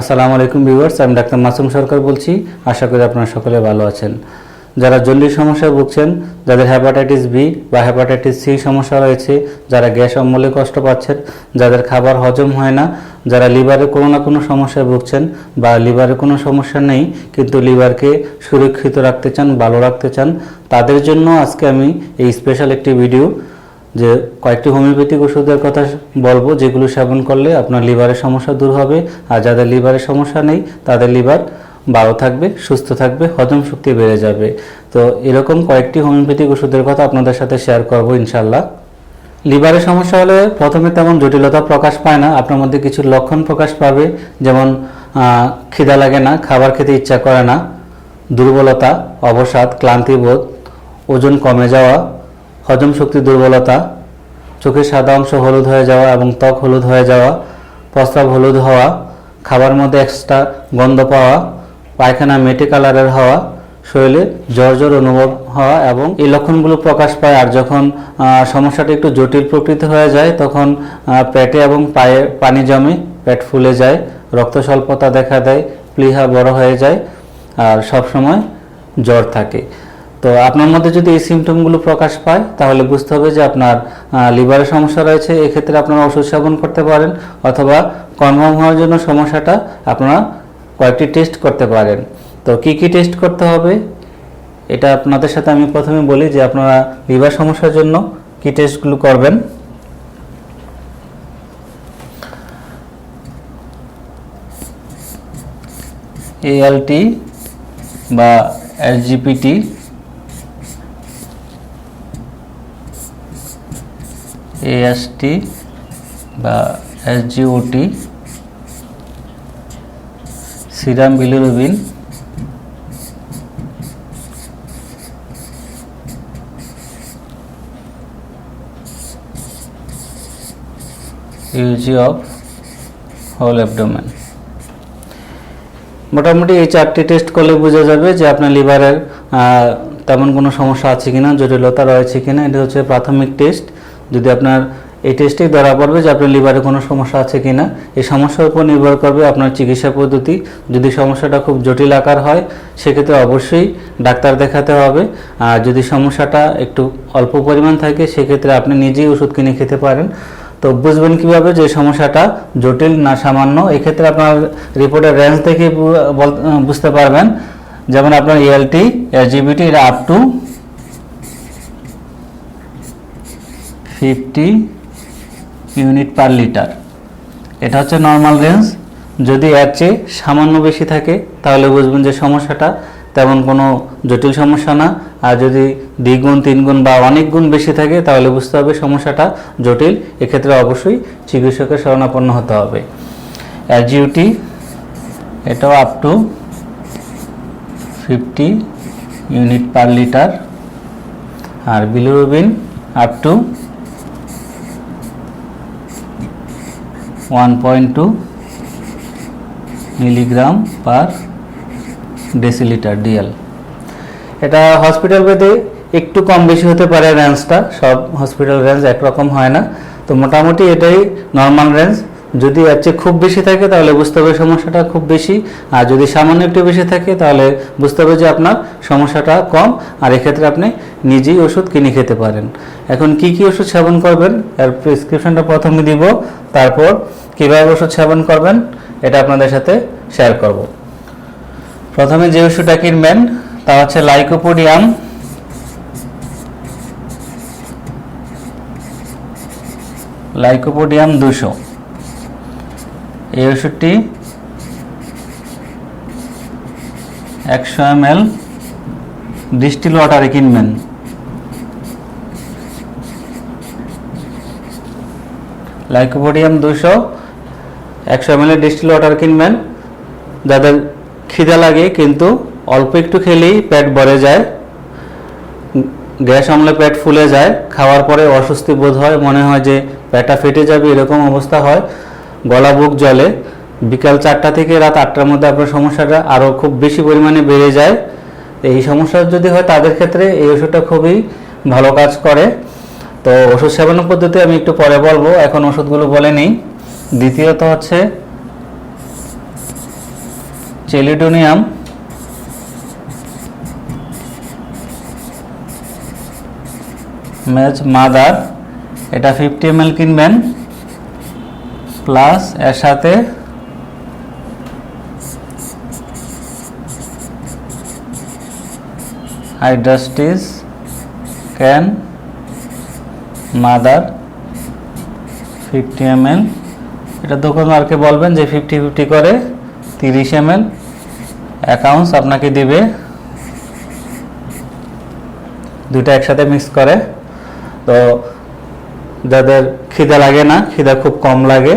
আসসালামু আলাইকুম ভিউয়ার্স, আমি ডাক্তার মাসুম সরকার বলছি। আশা করি আপনারা সকলে ভালো আছেন। যারা জন্ডিস সমস্যায় ভুগছেন, যাদের হ্যাপাটাইটিস বি বা হ্যাপাটাইটিস সি সমস্যা রয়েছে, যারা গ্যাস অম্বলে কষ্ট পাচ্ছেন, যাদের খাবার হজম হয় না, যারা লিভারে কোনো না কোনো সমস্যায় ভুগছেন বা লিভারে কোনো সমস্যা নেই, কিন্তু লিভারকে সুরক্ষিত রাখতে চান, ভালো রাখতে চান, তাদের জন্য আজকে আমি এই স্পেশাল একটি ভিডিও যে কয়েকটি হোমিওপ্যাথিক ওষুধের কথা বলব, যেগুলো সেবন করলে আপনার লিভারের সমস্যা দূর হবে। আর যাদের লিভারের সমস্যা নেই, তাদের লিভার ভালো থাকবে, সুস্থ থাকবে, হজম শক্তি বেড়ে যাবে। তো এরকম কয়েকটি হোমিওপ্যাথিক ওষুধের কথা আপনাদের সাথে শেয়ার করব ইনশাল্লাহ লিভারের সমস্যা হলে প্রথমে তেমন জটিলতা প্রকাশ পায় না, আপনার মধ্যে কিছু লক্ষণ প্রকাশ পাবে। যেমন খিদা লাগে না, খাবার খেতে ইচ্ছা করে না, দুর্বলতা, অবসাদ, ক্লান্তিবোধ, ওজন কমে যাওয়া হজম শক্তি দুর্বলতা চোখের সাদা অংশ হলুদ হয়ে যাওয়া এবং ত্বক হলুদ হয়ে যাওয়া, প্রস্রাব হলুদ হওয়া, খাবার মধ্যে এক্সট্রা গন্ধ পাওয়া, পায়খানা মেটে কালারের হওয়া, শরীরে জ্বর জ্বর অনুভব হওয়া এবং এই লক্ষণগুলো প্রকাশ পায় আর যখন সমস্যাটা একটু জটিল প্রকৃতি হয়ে যায়, তখন পেটে এবং পায়ে পানি জমে, পেট ফুলে যায়, রক্ত স্বল্পতা দেখা দেয়, প্লিহা বড় হয়ে যায়, আর সবসময় জ্বর থাকে। তো আপনার মধ্যে যদি এই সিমটমগুলো প্রকাশ পায়, তাহলে বুঝতে হবে যে আপনার লিভারের সমস্যা রয়েছে, এক্ষেত্রে আপনারা ওষুধ সেবন করতে পারেন অথবা কনফার্ম হওয়ার জন্য সমস্যাটা আপনারা কয়েকটি টেস্ট করতে পারেন। তো কি কি টেস্ট করতে হবে? এটা আপনাদের সাথে আমি প্রথমে বলি যে আপনারা লিভার সমস্যার জন্য কি টেস্টগুলো করবেন। এএলটি বা এসজিপিটি এএসটি বা SGOT serum bilirubin USG of whole abdomen মোটামুটি এই চারটি টেস্ট করলে বোঝা যাবে যে আপনার লিভারের তেমন কোনো সমস্যা আছে কিনা, জটিলতা রয়েছে কিনা, এটা হচ্ছে প্রাথমিক টেস্ট যদি আপনার এই টেস্টেই ধরা পড়বে যে আপনার লিভারে কোনো সমস্যা আছে কি না এই সমস্যার উপর নির্ভর করবে আপনার চিকিৎসা পদ্ধতি। যদি সমস্যাটা খুব জটিল আকার হয়, সেক্ষেত্রে অবশ্যই ডাক্তার দেখাতে হবে। আর যদি সমস্যাটা একটু অল্প পরিমাণ থাকে, সেক্ষেত্রে আপনি নিজেই ওষুধ কিনে খেতে পারেন। তো বুঝবেন কীভাবে যে সমস্যাটা জটিল না সামান্য, এক্ষেত্রে আপনার রিপোর্টের রেঞ্জ থেকে বুঝতে পারবেন। যেমন আপনার E এলটি এসজিবিটি এটা up to fifty unit per litre. এটা হচ্ছে নর্মাল রেঞ্জ যদি এর চেয়ে সামান্য বেশি থাকে, তাহলে বুঝবেন যে সমস্যাটা তেমন কোনো জটিল সমস্যা না। আর যদি দ্বিগুণ, তিনগুণ বা অনেক গুণ বেশি থাকে, তাহলে বুঝতে হবে সমস্যাটা জটিল। এক্ষেত্রে অবশ্যই চিকিৎসকের শরণাপন্ন হতে হবে। অ্যাজিউটি এটাও up to fifty unit per litre. R bilirubin up to one point two milligram per decilitre dL এটা হসপিটাল বেদে একটু কম বেশি হতে পারে রেঞ্জটা সব হসপিটাল রেঞ্জ একরকম হয় না। তো মোটামুটি এটাই নর্মাল রেঞ্জ যদি এর চেয়ে খুব বেশি থাকে, তাহলে বুঝতে হবে সমস্যাটা খুব বেশি। আর যদি সামান্য একটু বেশি থাকে, তাহলে বুঝতে হবে যে আপনার সমস্যাটা কম। আর এক্ষেত্রে আপনি নিজেই ওষুধ কিনে খেতে পারেন। এখন কি কি ওষুধ সেবন করবেন? এর প্রেসক্রিপশনটা প্রথমে দিব, তারপর কীভাবে ওষুধ সেবন করবেন, এটা আপনাদের সাথে শেয়ার করব। প্রথমে যে ওষুধটা কিনবেন, তা হচ্ছে লাইকোপোডিয়াম লাইকোপোডিয়াম দুশো এই ওষুধটি একশো এম এল ডিস্টিল ওয়াটারে কিনবেন। লাইকোপোডিয়াম দুশো একশো এম এল ডিস্টিল ওয়াটার কিনবেন। যাদের খিদা লাগে কিন্তু অল্প একটু খেলেই পেট ভরে যায়, গ্যাস আমলে পেট ফুলে যায়, খাওয়ার পরে অস্বস্তি বোধ হয়, মনে হয় যে পেটটা ফেটে যাবে, এরকম অবস্থা হয়। গলা বুক জলে বিকাল চারটা থেকে রাত আটটার মধ্যে আপনার সমস্যাটা আরও খুব বেশি পরিমাণে বেড়ে যায়। এই সমস্যা যদি হয় তাদের ক্ষেত্রে এই ওষুধটা খুবই ভালো কাজ করে। তো ওষুধ সেবনের পদ্ধতি আমি একটু পরে বলব, এখন ওষুধগুলো বলে নিই। দ্বিতীয়ত হচ্ছে চেলিডোনিয়াম। ম্যাচ মাদার, এটা ফিফটি এম কিনবেন। প্লাস এর সাথে hydrastis can mother fifty M এটা দোকানদারকে বলবেন যে ফিফটি ফিফটি করে তিরিশ এম এল অ্যাকাউন্টস আপনাকে দিবে। দুটো একসাথে মিক্স করে। তো যাদের খিদা লাগে না, খিদা খুব কম লাগে।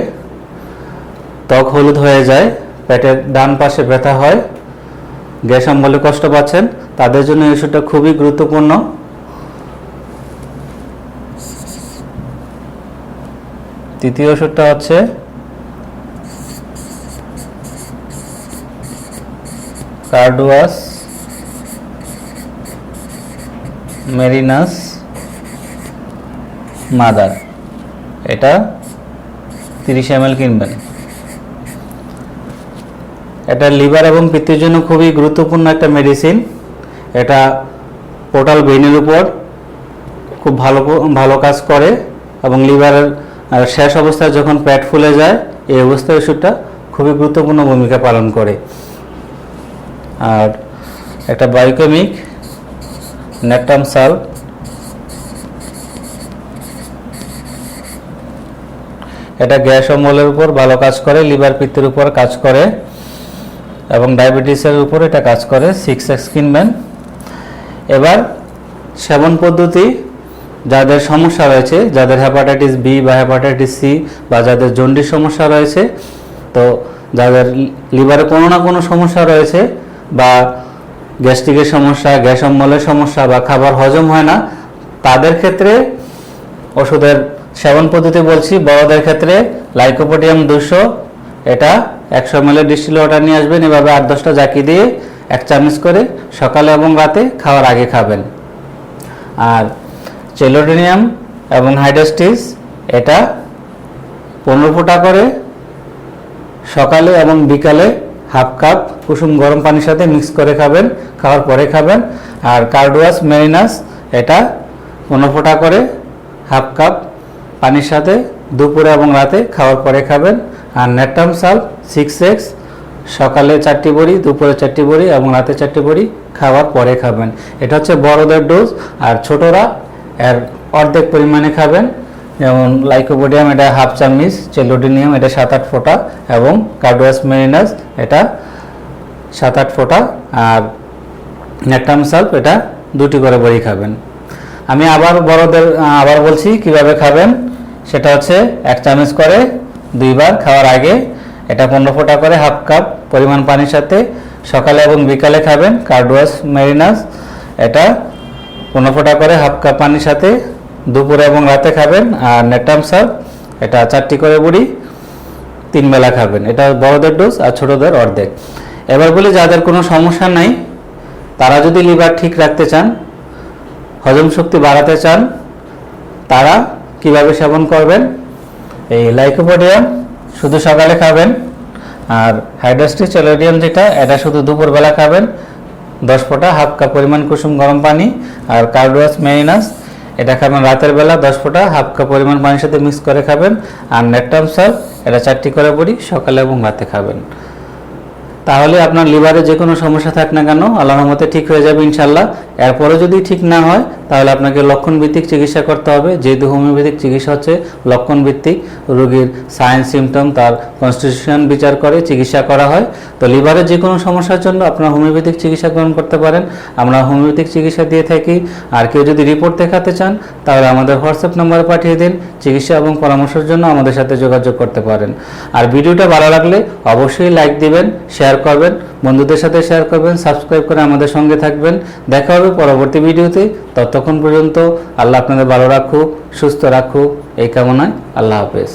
ত্বক হলুদ হয়ে যায়, পেটের ডান পাশে ব্যথা হয়, গ্যাস অম্বলে কষ্ট পাচ্ছেন, তাদের জন্য এই ওষুধটা খুবই গুরুত্বপূর্ণ। তৃতীয় ওষুধটা হচ্ছে কার্ডুয়াস মেরিনাস মাদার। এটা তিরিশ এম কিনবেন। এটা লিভার এবং পিত্তের জন্য খুবই গুরুত্বপূর্ণ একটা মেডিসিন এটা পোর্টাল ভেইনের উপর খুব ভালো ভালো কাজ করে এবং লিভারের শেষ অবস্থায় যখন পেট ফুলে যায়, এই অবস্থায় ওষুধটা খুবই গুরুত্বপূর্ণ ভূমিকা পালন করে। আর একটা বায়োকেমিক নেকটাম সাল এটা গ্যাস অম্বলের উপর ভালো কাজ করে, লিভার পিত্তের উপর কাজ করে। এবং ডায়াবেটিসের উপর এটা কাজ করে সিক্স এক্স কিনবেন। এবার সেবন পদ্ধতি, যাদের সমস্যা রয়েছে, যাদের হ্যাপাটাইটিস বি বা হ্যাপাটাইটিস সি বা যাদের জন্ডিস সমস্যা রয়েছে, তো যাদের লিভারে কোনো না কোনো সমস্যা রয়েছে বা গ্যাস্ট্রিকের সমস্যা, গ্যাস অম্বলের সমস্যা বা খাবার হজম হয় না, তাদের ক্ষেত্রে ওষুধের সেবন পদ্ধতি বলছি, বড়দের ক্ষেত্রে লাইকোপোডিয়াম দুশো এটা একশো এম ডিস্টিল ওয়াটার নিয়ে আসবেন। এভাবে আট দশটা জাকি দিয়ে এক চামচ করে সকালে এবং রাতে খাওয়ার আগে খাবেন। আর চেলোডেনিয়াম এবং হাইড্রাস্টিস এটা পনেরো ফোঁটা করে সকালে এবং বিকালে হাফ কাপ কুসুম গরম পানির সাথে মিক্স করে খাবেন, খাওয়ার পরে খাবেন। আর কার্ডুয়াস মেরিনাস এটা পনেরো ফোঁটা করে হাফ কাপ পানির সাথে দুপুরে এবং রাতে খাওয়ার পরে খাবেন। আর নেটাম সাল সিক্স এক্স সকালে চারটি বড়ি, দুপুরে চারটি বড়ি এবং রাতে চারটি বড়ি খাওয়ার পরে খাবেন। এটা হচ্ছে বড়দের ডোজ আর ছোটরা এর অর্ধেক পরিমাণে খাবেন। যেমন লাইকোপোডিয়াম এটা হাফ চামচ চেলোডিনিয়াম এটা সাত আট ফোঁটা এবং কার্ডুয়াস মেরিনাস এটা সাত আট ফোঁটা। আর নেকটাম সাল্প এটা দুটি করে বড়ি খাবেন। আমি আবার বড়দের আবার বলছি কীভাবে খাবেন। সেটা হচ্ছে এক চামচ করে দুইবার খাওয়ার আগে এটা পনেরো ফোঁটা করে হাফ কাপ পরিমাণ পানির সাথে সকালে এবং বিকালে খাবেন কার্ডুয়াস মেরিনাস এটা পনেরো ফোঁটা করে হাফ কাপ পানির সাথে দুপুরে এবং রাতে খাবেন আর নেটাম সাপ এটা চারটি করে বুড়ি তিন বেলা খাবেন। এটা বড়দের ডোজ আর ছোটদের অর্ধেক। এবার বলি, যাদের কোনো সমস্যা নাই, তারা যদি লিভার ঠিক রাখতে চান, হজম শক্তি বাড়াতে চান, তারা কীভাবে সেবন করবেন? এই লাইকোপোডিয়াম শুধু সকালে খাবেন, আর হাইড্রাস্টিক চেলোডিয়াম যেটা, এটা শুধু দুপুরবেলা খাবেন। দশ ফোঁটা হাফ কাপ পরিমাণ কুসুম গরম পানি আর কার্ডুয়াস মেরিনাস এটা খাবেন রাতের বেলা। দশ ফোঁটা হাফ কাপ পরিমাণ পানির সাথে মিক্স করে খাবেন। আর নেটটাম সাল এটা চারটি করে বড়ি, সকালে এবং রাতে খাবেন। তাহলে আপনার লিভারে যে কোনো সমস্যা থাক না কেন, আল্লাহর মতে ঠিক হয়ে যাবে ইনশাল্লাহ। এরপরে যদি ঠিক না হয় তাহলে আপনাকে লক্ষণভিত্তিক চিকিৎসা করতে হবে। যেহেতু হোমিওপ্যাথিক চিকিৎসা হচ্ছে লক্ষণভিত্তিক, রোগীর সায়েন্স সিমটম তার কনস্টিটিউশন বিচার করে চিকিৎসা করা হয়। তো লিভারের যে কোনো সমস্যার জন্য আপনার হোমিওপ্যাথিক চিকিৎসা গ্রহণ করতে পারেন। আমরা হোমিওপ্যাথিক চিকিৎসা দিয়ে থাকি। আর কেউ যদি রিপোর্ট দেখাতে চান, তাহলে আমাদের হোয়াটসঅ্যাপ নম্বরে পাঠিয়ে দিন। চিকিৎসা এবং পরামর্শের জন্য আমাদের সাথে যোগাযোগ করতে পারেন। আর ভিডিওটা ভালো লাগলে অবশ্যই লাইক দিবেন শেয়ার করবেন। বন্ধুদের সাথে শেয়ার করবেন সাবস্ক্রাইব করে আমাদের সঙ্গে থাকবেন। দেখা হবে পরবর্তী ভিডিওতে। ততক্ষণ পর্যন্ত আল্লাহ আপনাদের ভালো রাখুক, সুস্থ রাখুক। এই কামনায় আল্লাহ হাফেজ।